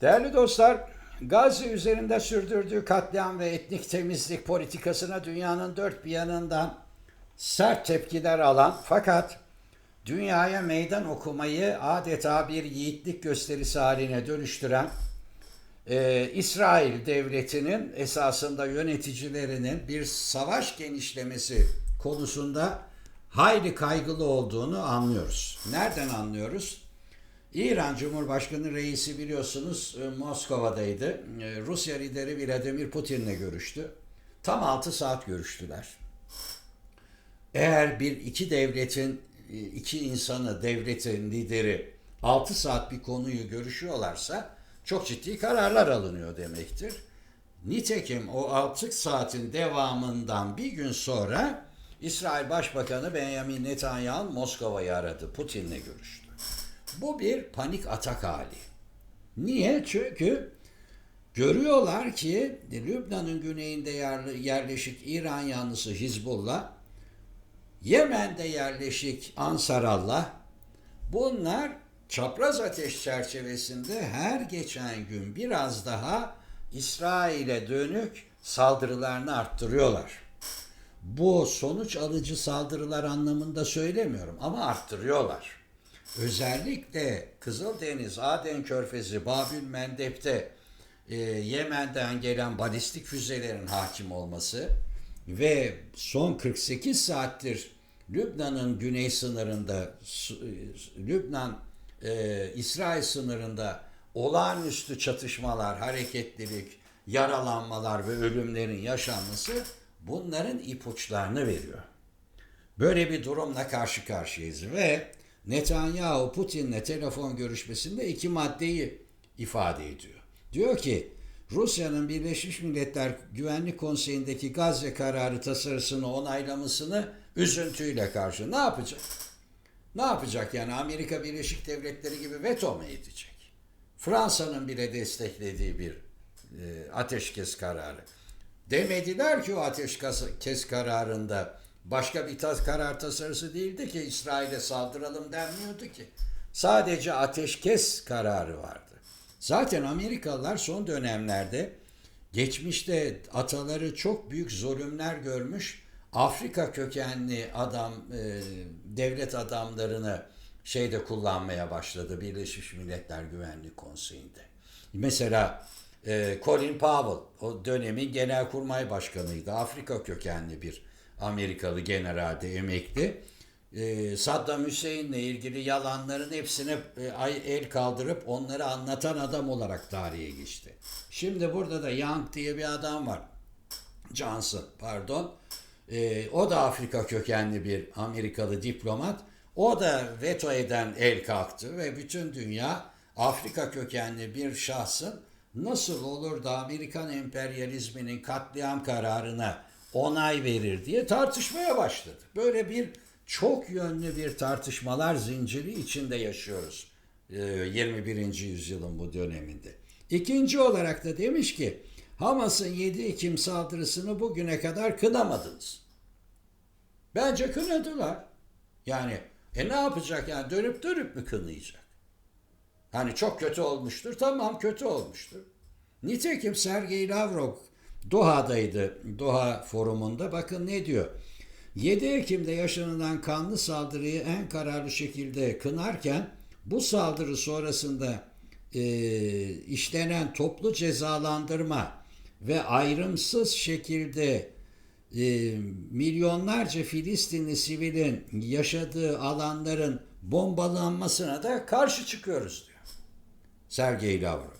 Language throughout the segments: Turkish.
Değerli dostlar, Gazze üzerinde sürdürdüğü katliam ve etnik temizlik politikasına dünyanın dört bir yanından sert tepkiler alan fakat dünyaya meydan okumayı adeta bir yiğitlik gösterisi haline dönüştüren e, İsrail devletinin esasında yöneticilerinin bir savaş genişlemesi konusunda hayli kaygılı olduğunu anlıyoruz. Nereden anlıyoruz? İran Cumhurbaşkanı reisi biliyorsunuz e, Moskova'daydı. E, Rusya lideri Vladimir Putin'le görüştü. Tam 6 saat görüştüler. Eğer bir iki devletin e, iki insanı devletin lideri 6 saat bir konuyu görüşüyorlarsa çok ciddi kararlar alınıyor demektir. Nitekim o 6 saatin devamından bir gün sonra İsrail Başbakanı Benjamin Netanyahu Moskova'yı aradı. Putin'le görüştü. Bu bir panik atak hali. Niye? Çünkü görüyorlar ki Lübnan'ın güneyinde yerleşik İran yanlısı Hizbullah, Yemen'de yerleşik Ansarallah, bunlar çapraz ateş çerçevesinde her geçen gün biraz daha İsrail'e dönük saldırılarını arttırıyorlar. Bu sonuç alıcı saldırılar anlamında söylemiyorum ama arttırıyorlar. Özellikle Kızıldeniz, Aden Körfezi, Babül Mendeb'te e, Yemen'den gelen balistik füzelerin hakim olması ve son 48 saattir Lübnan'ın güney sınırında, Lübnan e, İsrail sınırında olağanüstü çatışmalar, hareketlilik, yaralanmalar ve ölümlerin yaşanması bunların ipuçlarını veriyor. Böyle bir durumla karşı karşıyayız ve Netanyahu Putin'le telefon görüşmesinde iki maddeyi ifade ediyor. Diyor ki Rusya'nın Birleşmiş Milletler Güvenlik Konseyi'ndeki Gazze kararı tasarısını onaylamasını üzüntüyle karşı ne yapacak? Ne yapacak yani Amerika Birleşik Devletleri gibi veto mu edecek? Fransa'nın bile desteklediği bir e, ateşkes kararı. Demediler ki o ateşkes kararında başka bir tas karar tasarısı değildi ki İsrail'e saldıralım denmiyordu ki. Sadece ateşkes kararı vardı. Zaten Amerikalılar son dönemlerde geçmişte ataları çok büyük zulümler görmüş Afrika kökenli adam e, devlet adamlarını şeyde kullanmaya başladı Birleşmiş Milletler Güvenlik Konseyi'nde. Mesela e, Colin Powell o dönemin genelkurmay başkanıydı. Afrika kökenli bir Amerikalı generalde emekli. Ee, Saddam Hüseyin'le ilgili yalanların hepsine e, el kaldırıp onları anlatan adam olarak tarihe geçti. Şimdi burada da Young diye bir adam var. Johnson pardon. Ee, o da Afrika kökenli bir Amerikalı diplomat. O da veto eden el kalktı ve bütün dünya Afrika kökenli bir şahsın nasıl olur da Amerikan emperyalizminin katliam kararına onay verir diye tartışmaya başladı. Böyle bir çok yönlü bir tartışmalar zinciri içinde yaşıyoruz 21. yüzyılın bu döneminde. İkinci olarak da demiş ki Hamas'ın 7 Ekim saldırısını bugüne kadar kınamadınız. Bence kınadılar. Yani e ne yapacak yani dönüp dönüp mü kınayacak? Hani çok kötü olmuştur. Tamam kötü olmuştur. Nitekim Sergey Lavrov Doha'daydı. Doha forumunda. Bakın ne diyor. 7 Ekim'de yaşanılan kanlı saldırıyı en kararlı şekilde kınarken bu saldırı sonrasında e, işlenen toplu cezalandırma ve ayrımsız şekilde e, milyonlarca Filistinli sivilin yaşadığı alanların bombalanmasına da karşı çıkıyoruz diyor. Sergey Lavrov.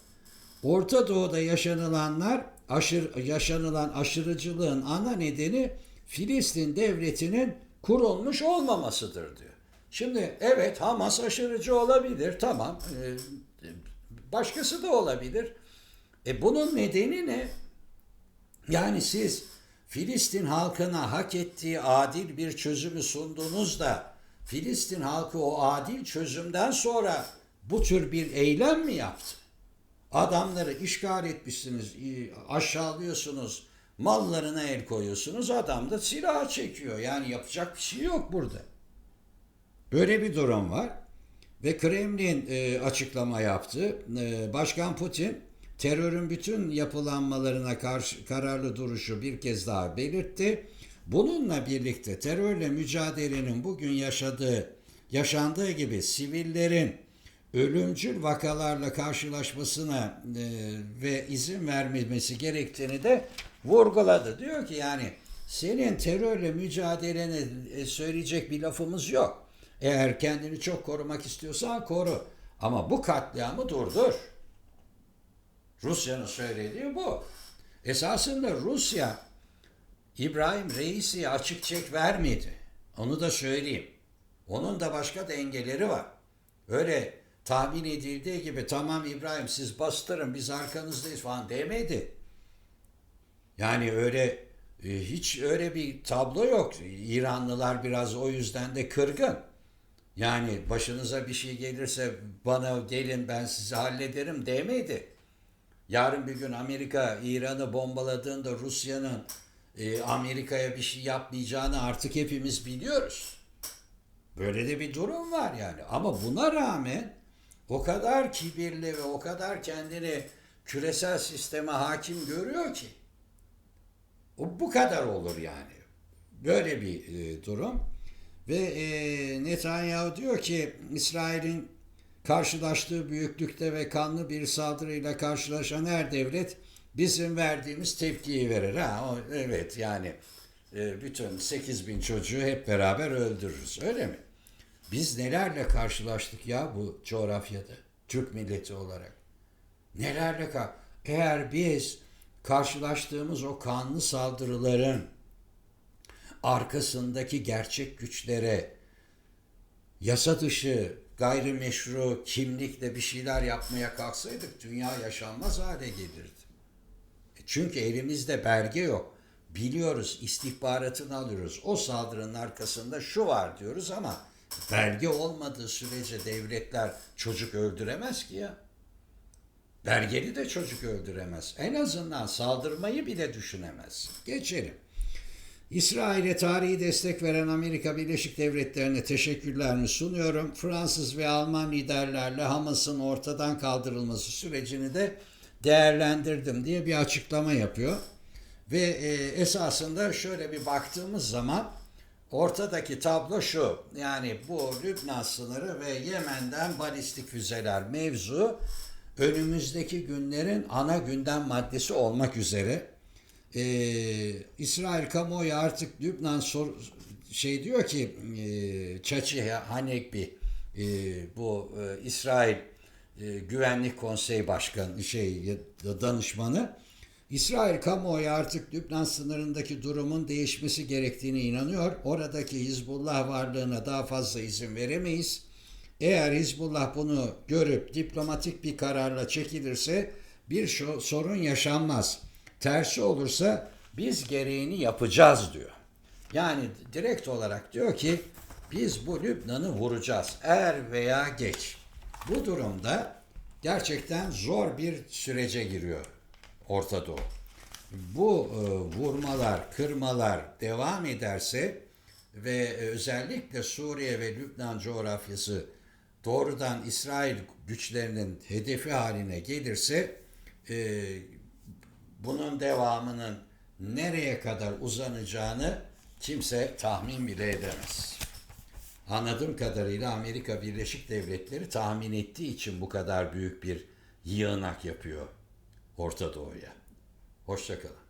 Orta Doğu'da yaşanılanlar aşır, yaşanılan aşırıcılığın ana nedeni Filistin devletinin kurulmuş olmamasıdır diyor. Şimdi evet Hamas aşırıcı olabilir tamam ee, başkası da olabilir. E bunun nedeni ne? Yani siz Filistin halkına hak ettiği adil bir çözümü sundunuz da Filistin halkı o adil çözümden sonra bu tür bir eylem mi yaptı? Adamları işgal etmişsiniz, aşağılıyorsunuz, mallarına el koyuyorsunuz. Adam da silah çekiyor. Yani yapacak bir şey yok burada. Böyle bir durum var. Ve Kremlin e, açıklama yaptı. E, Başkan Putin terörün bütün yapılanmalarına karşı kararlı duruşu bir kez daha belirtti. Bununla birlikte terörle mücadelenin bugün yaşadığı yaşandığı gibi sivillerin ölümcül vakalarla karşılaşmasına e, ve izin vermemesi gerektiğini de vurguladı. Diyor ki yani senin terörle mücadeleni e, söyleyecek bir lafımız yok. Eğer kendini çok korumak istiyorsan koru. Ama bu katliamı durdur. Rusya'nın söylediği bu. Esasında Rusya İbrahim Reis'i açık çek vermedi. Onu da söyleyeyim. Onun da başka dengeleri var. Öyle tahmin edildiği gibi tamam İbrahim siz bastırın biz arkanızdayız falan demedi. Yani öyle e, hiç öyle bir tablo yok. İranlılar biraz o yüzden de kırgın. Yani başınıza bir şey gelirse bana gelin ben sizi hallederim demedi. Yarın bir gün Amerika İran'ı bombaladığında Rusya'nın e, Amerika'ya bir şey yapmayacağını artık hepimiz biliyoruz. Böyle de bir durum var yani. Ama buna rağmen o kadar kibirli ve o kadar kendini küresel sisteme hakim görüyor ki. O bu kadar olur yani. Böyle bir e, durum. Ve e, Netanyahu diyor ki İsrail'in karşılaştığı büyüklükte ve kanlı bir saldırıyla karşılaşan her devlet bizim verdiğimiz tepkiyi verir. Ha, o, evet yani e, bütün 8 bin çocuğu hep beraber öldürürüz öyle mi? Biz nelerle karşılaştık ya bu coğrafyada Türk milleti olarak. Nelerle ka eğer biz karşılaştığımız o kanlı saldırıların arkasındaki gerçek güçlere yasa dışı gayrimeşru kimlikle bir şeyler yapmaya kalksaydık dünya yaşanmaz hale gelirdi. E Çünkü elimizde belge yok. Biliyoruz, istihbaratını alıyoruz. O saldırının arkasında şu var diyoruz ama belge olmadığı sürece devletler çocuk öldüremez ki ya. Belgeli de çocuk öldüremez. En azından saldırmayı bile düşünemez. Geçelim. İsrail'e tarihi destek veren Amerika Birleşik Devletleri'ne teşekkürlerimi sunuyorum. Fransız ve Alman liderlerle Hamas'ın ortadan kaldırılması sürecini de değerlendirdim diye bir açıklama yapıyor. Ve e, esasında şöyle bir baktığımız zaman ortadaki tablo şu. Yani bu Lübnan sınırı ve Yemen'den balistik füzeler mevzu önümüzdeki günlerin ana gündem maddesi olmak üzere e, İsrail kamuoyu artık Lübnan sor, şey diyor ki e, Çaçi Hanekbi e, bu e, İsrail e, Güvenlik Konseyi Başkanı şey danışmanı İsrail kamuoyu artık Lübnan sınırındaki durumun değişmesi gerektiğine inanıyor. Oradaki Hizbullah varlığına daha fazla izin veremeyiz. Eğer Hizbullah bunu görüp diplomatik bir kararla çekilirse bir sorun yaşanmaz. Tersi olursa biz gereğini yapacağız diyor. Yani direkt olarak diyor ki biz bu Lübnan'ı vuracağız er veya geç. Bu durumda gerçekten zor bir sürece giriyor Orta Doğu. Bu e, vurmalar, kırmalar devam ederse ve özellikle Suriye ve Lübnan coğrafyası doğrudan İsrail güçlerinin hedefi haline gelirse e, bunun devamının nereye kadar uzanacağını kimse tahmin bile edemez. Anladığım kadarıyla Amerika Birleşik Devletleri tahmin ettiği için bu kadar büyük bir yığınak yapıyor Orta Doğu'ya. Hoşçakalın.